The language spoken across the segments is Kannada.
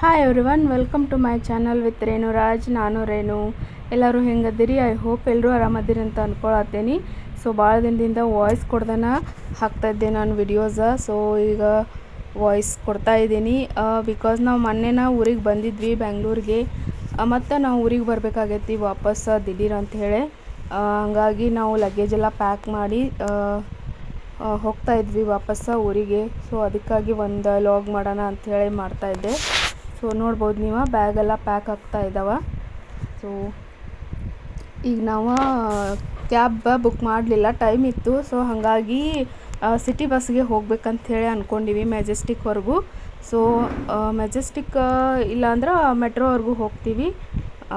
Hi everyone welcome to my channel with Renu Raj ನಾನು ರೇಣು ಎಲ್ಲರೂ ಹೆಂಗದಿರಿ? ಐ ಹೋಪ್ ಎಲ್ಲರೂ ಆರಾಮದಿರಿ ಅಂತ ಅಂದ್ಕೊಳತ್ತೇನಿ ಸೊ ಭಾಳ ದಿನದಿಂದ ವಾಯ್ಸ್ ಕೊಡ್ದನ ಹಾಕ್ತಾಯಿದ್ದೆ ನಾನು ವಿಡಿಯೋಸ ಸೊ ಈಗ ವಾಯ್ಸ್ ಕೊಡ್ತಾ ಇದ್ದೀನಿ. ಬಿಕಾಸ್ ನಾವು ಮೊನ್ನೆನ ಊರಿಗೆ ಬಂದಿದ್ವಿ ಬೆಂಗಳೂರಿಗೆ ಮತ್ತು ನಾವು ಊರಿಗೆ ಬರಬೇಕಾಗೈತಿ ವಾಪಸ್, ದಿಢೀರ್ ಅಂತ ಹೇಳಿ. ಹಂಗಾಗಿ ನಾವು ಲಗೇಜ್ ಎಲ್ಲ ಪ್ಯಾಕ್ ಮಾಡಿ ಹೋಗ್ತಾ ಇದ್ವಿ ವಾಪಸ್ಸ ಊರಿಗೆ. ಸೊ ಅದಕ್ಕಾಗಿ ಒಂದು ಲಾಗ್ ಮಾಡೋಣ ಅಂಥೇಳಿ ಮಾಡ್ತಾಯಿದ್ದೆ ಸೊ ನೋಡ್ಬೋದು ನೀವು, ಬ್ಯಾಗೆಲ್ಲ ಪ್ಯಾಕ್ ಆಗ್ತಾ ಇದ್ದಾವೆ ಸೊ ಈಗ ನಾವು ಕ್ಯಾಬ್ ಬುಕ್ ಮಾಡಲಿಲ್ಲ ಟೈಮ್ ಇತ್ತು. ಸೊ ಹಾಗಾಗಿ ಸಿಟಿ ಬಸ್ಗೆ ಹೋಗ್ಬೇಕಂಥೇಳಿ ಅಂದ್ಕೊಂಡಿವಿ ಮೆಜೆಸ್ಟಿಕ್ವರೆಗೂ ಸೊ ಮೆಜೆಸ್ಟಿಕ್ ಇಲ್ಲಾಂದ್ರೆ ಮೆಟ್ರೋವರೆಗೂ ಹೋಗ್ತೀವಿ.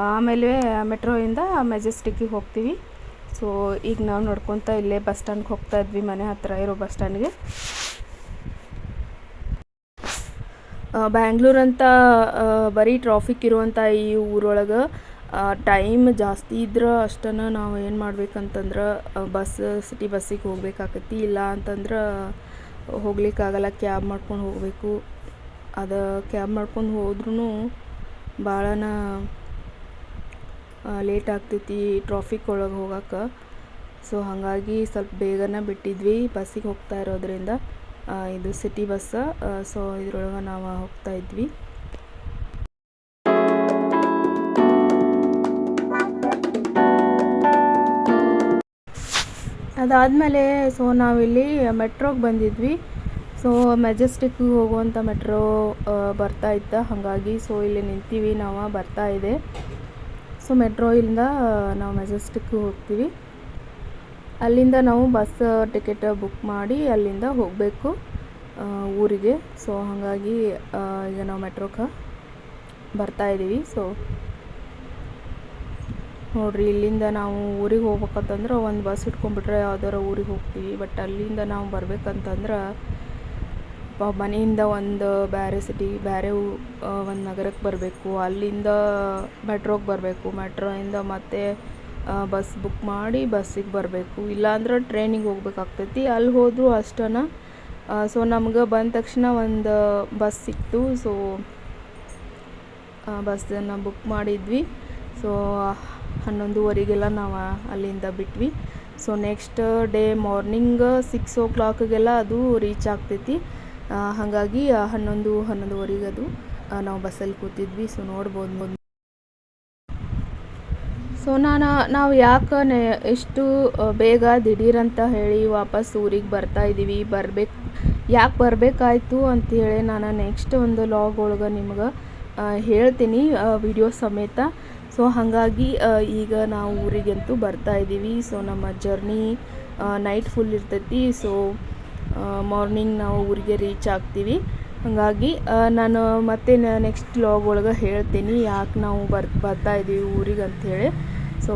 ಆಮೇಲೆ ಮೆಟ್ರೋಯಿಂದ ಮೆಜೆಸ್ಟಿಕ್ಕಿಗೆ ಹೋಗ್ತೀವಿ. ಸೊ ಈಗ ನಾವು ನೋಡ್ಕೊತಾ ಇಲ್ಲೇ ಬಸ್ ಸ್ಟ್ಯಾಂಡ್ಗೆ ಹೋಗ್ತಾ ಇದ್ವಿ, ಮನೆ ಹತ್ತಿರ ಇರೋ ಬಸ್ ಸ್ಟ್ಯಾಂಡ್ಗೆ ಬ್ಯಾಂಗ್ಳೂರ್ ಅಂತ ಆ, ಬರೀ ಟ್ರಾಫಿಕ್ ಇರುವಂಥ ಈ ಊರೊಳಗೆ ಟೈಮ್ ಜಾಸ್ತಿ ಇದ್ರೆ ಅಷ್ಟನ್ನು ನಾವು ಏನು ಮಾಡ್ಬೇಕಂತಂದ್ರೆ ಬಸ್ ಸಿಟಿ ಬಸ್ಸಿಗೆ ಹೋಗ್ಬೇಕಾಕತಿ ಇಲ್ಲ ಅಂತಂದ್ರೆ ಹೋಗ್ಲಿಕ್ಕಾಗಲ್ಲ ಕ್ಯಾಬ್ ಮಾಡ್ಕೊಂಡು ಹೋಗಬೇಕು. ಅದು ಕ್ಯಾಬ್ ಮಾಡ್ಕೊಂಡು ಹೋದ್ರೂ ಭಾಳನ ಲೇಟ್ ಆಗ್ತೈತಿ ಟ್ರಾಫಿಕ್ ಒಳಗೆ ಹೋಗಕ್ಕೆ ಸೊ ಹಾಗಾಗಿ ಸ್ವಲ್ಪ ಬೇಗನೆ ಬಿಟ್ಟಿದ್ವಿ ಬಸ್ಸಿಗೆ ಹೋಗ್ತಾ ಇರೋದ್ರಿಂದ. ಇದು ಸಿಟಿ ಬಸ್ ಸೊ ಇದ್ರೊಳಗೆ ನಾವು ಹೋಗ್ತಾ ಇದ್ವಿ. ಅದಾದಮೇಲೆ ಸೊ ನಾವಿಲ್ಲಿ ಮೆಟ್ರೋಗೆ ಬಂದಿದ್ವಿ. ಸೊ ಮೆಜೆಸ್ಟಿಕ್ಗೆ ಹೋಗುವಂಥ ಮೆಟ್ರೋ ಬರ್ತಾ ಇತ್ತು. ಹಾಗಾಗಿ ಸೊ ಇಲ್ಲಿ ನಿಂತೀವಿ, ನಾವು ಬರ್ತಾ ಇದೆ. ಸೊ ಮೆಟ್ರೋ ಇಲ್ಲಿಂದ ನಾವು ಮೆಜೆಸ್ಟಿಕ್ಗೆ ಹೋಗ್ತೀವಿ. ಅಲ್ಲಿಂದ ನಾವು ಬಸ್ ಟಿಕೆಟ್ ಬುಕ್ ಮಾಡಿ ಅಲ್ಲಿಂದ ಹೋಗಬೇಕು ಊರಿಗೆ. ಸೊ ಹಾಗಾಗಿ ಈಗ ನಾವು ಮೆಟ್ರೋಕ್ಕೆ ಬರ್ತಾ ಇದ್ದೀವಿ ಸೊ ನೋಡ್ರಿ, ಇಲ್ಲಿಂದ ನಾವು ಊರಿಗೆ ಹೋಗ್ಬೇಕಂತಂದ್ರೆ ಒಂದು ಬಸ್ ಇಟ್ಕೊಂಡ್ಬಿಟ್ರೆ ಯಾವ್ದಾರ ಊರಿಗೆ ಹೋಗ್ತೀವಿ. ಬಟ್ ಅಲ್ಲಿಂದ ನಾವು ಬರ್ಬೇಕಂತಂದ್ರೆ ಮನೆಯಿಂದ ಒಂದು ಬೇರೆ ಸಿಟಿ ಬೇರೆ ಒಂದು ನಗರಕ್ಕೆ ಬರಬೇಕು. ಅಲ್ಲಿಂದ ಮೆಟ್ರೋಗೆ ಬರಬೇಕು. ಮೆಟ್ರೋಯಿಂದ ಮತ್ತೆ ಬಸ್ ಬುಕ್ ಮಾಡಿ ಬಸ್ಸಿಗೆ ಬರಬೇಕು. ಇಲ್ಲಾಂದ್ರೆ ಟ್ರೈನಿಗೆ ಹೋಗ್ಬೇಕಾಗ್ತೈತಿ. ಅಲ್ಲಿ ಹೋದರೂ ಅಷ್ಟನ. ಸೊ ನಮ್ಗೆ ಬಂದ ತಕ್ಷಣ ಒಂದು ಬಸ್ ಸಿಕ್ತು. ಸೊ ಬಸ್ಸನ್ನು ಬುಕ್ ಮಾಡಿದ್ವಿ. ಸೊ ಹನ್ನೊಂದುವರೆಗೆಲ್ಲ ನಾವು ಅಲ್ಲಿಂದ ಬಿಟ್ವಿ. So next day morning six ಓ ಕ್ಲಾಕ್ಗೆಲ್ಲ ಅದು ರೀಚ್ ಆಗ್ತೈತಿ. ಹಾಗಾಗಿ ಹನ್ನೊಂದು ಹನ್ನೊಂದುವರೆಗೆ ಅದು ನಾವು ಬಸ್ಸಲ್ಲಿ ಕೂತಿದ್ವಿ. ಸೊ ನೋಡ್ಬೋದು ಸೊ ನಾನು, ನಾವು ಯಾಕೆ ನೆ ಎಷ್ಟು ಬೇಗ ದಿಢೀರಂತ ಹೇಳಿ ವಾಪಸ್ ಊರಿಗೆ ಬರ್ತಾ ಇದ್ದೀವಿ ಬರ್ಬೇಕು, ಯಾಕೆ ಬರಬೇಕಾಯ್ತು ಅಂತೇಳಿ ನಾನು ನೆಕ್ಸ್ಟ್ ಒಂದು ಲಾಗ್ ಒಳಗೆ ನಿಮ್ಗೆ ಹೇಳ್ತೀನಿ ವಿಡಿಯೋ ಸಮೇತ. ಸೊ ಹಾಗಾಗಿ ಈಗ ನಾವು ಊರಿಗಂತೂ ಬರ್ತಾ ಇದ್ದೀವಿ ಸೊ ನಮ್ಮ ಜರ್ನಿ ನೈಟ್ ಫುಲ್ ಇರ್ತೈತಿ. ಸೊ ಮಾರ್ನಿಂಗ್ ನಾವು ಊರಿಗೆ ರೀಚ್ ಆಗ್ತೀವಿ. ಹಾಗಾಗಿ ನಾನು ಮತ್ತೆ ನೆಕ್ಸ್ಟ್ ಲಾಗ್ ಒಳಗೆ ಹೇಳ್ತೀನಿ, ಯಾಕೆ ನಾವು ಬರ್, ಬರ್ತಾ ಇದ್ದೀವಿ ಊರಿಗೆ ಅಂಥೇಳಿ ಸೊ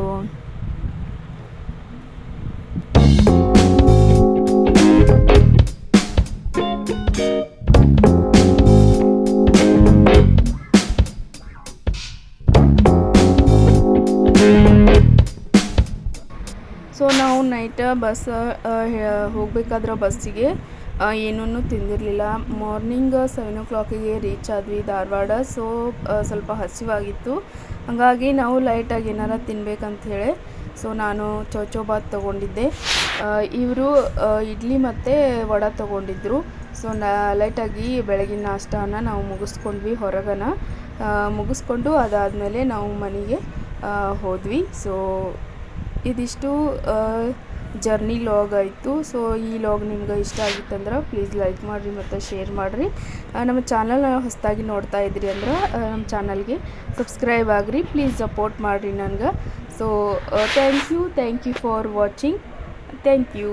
ಸೊ ನಾವು ನೈಟ್ ಬಸ್ ಹೋಗ್ಬೇಕಾದ್ರೆ ಬಸ್ಸಿಗೆ ಏನೂ ತಿಂದಿರಲಿಲ್ಲ. ಮಾರ್ನಿಂಗ್ ಸೆವೆನ್ ಓ ಕ್ಲಾಕಿಗೆ ರೀಚ್ ಆದ್ವಿ ಧಾರವಾಡ. ಸೊ ಸ್ವಲ್ಪ ಹಸಿವಾಗಿತ್ತು. ಹಾಗಾಗಿ ನಾವು ಲೈಟಾಗಿ ಏನಾರ ತಿನ್ಬೇಕಂಥೇಳಿ ಸೊ ನಾನು ಚೌಚೌಬಾತ್ ತೊಗೊಂಡಿದ್ದೆ. ಇವರು ಇಡ್ಲಿ ಮತ್ತು ವಡ ತೊಗೊಂಡಿದ್ರು. ಸೊ ನ ಲೈಟಾಗಿ ಬೆಳಗಿನ ನಾಷ್ಟಾನ ನಾವು ಮುಗಿಸ್ಕೊಂಡ್ವಿ ಹೊರಗನ. ಮುಗಿಸ್ಕೊಂಡು ಅದಾದಮೇಲೆ ನಾವು ಮನೆಗೆ ಹೋದ್ವಿ. ಸೊ ಇದಿಷ್ಟು ಜರ್ನಿ ಲಾಗ್ ಆಯಿತು. ಸೊ ಈ ಲಾಗ್ ನಿಮ್ಗೆ ಇಷ್ಟ ಆಗಿತ್ತಂದ್ರೆ ಪ್ಲೀಸ್ ಲೈಕ್ ಮಾಡಿರಿ ಮತ್ತು ಶೇರ್ ಮಾಡಿರಿ. ನಮ್ಮ ಚಾನಲ್ ಹೊಸದಾಗಿ ನೋಡ್ತಾ ಇದ್ರಿ ಅಂದ್ರೆ ನಮ್ಮ ಚಾನಲ್ಗೆ ಸಬ್ಸ್ಕ್ರೈಬ್ ಆಗಿರಿ. ಪ್ಲೀಸ್ ಸಪೋರ್ಟ್ ಮಾಡಿರಿ ನನಗೆ. So thank you thank you for watching thank you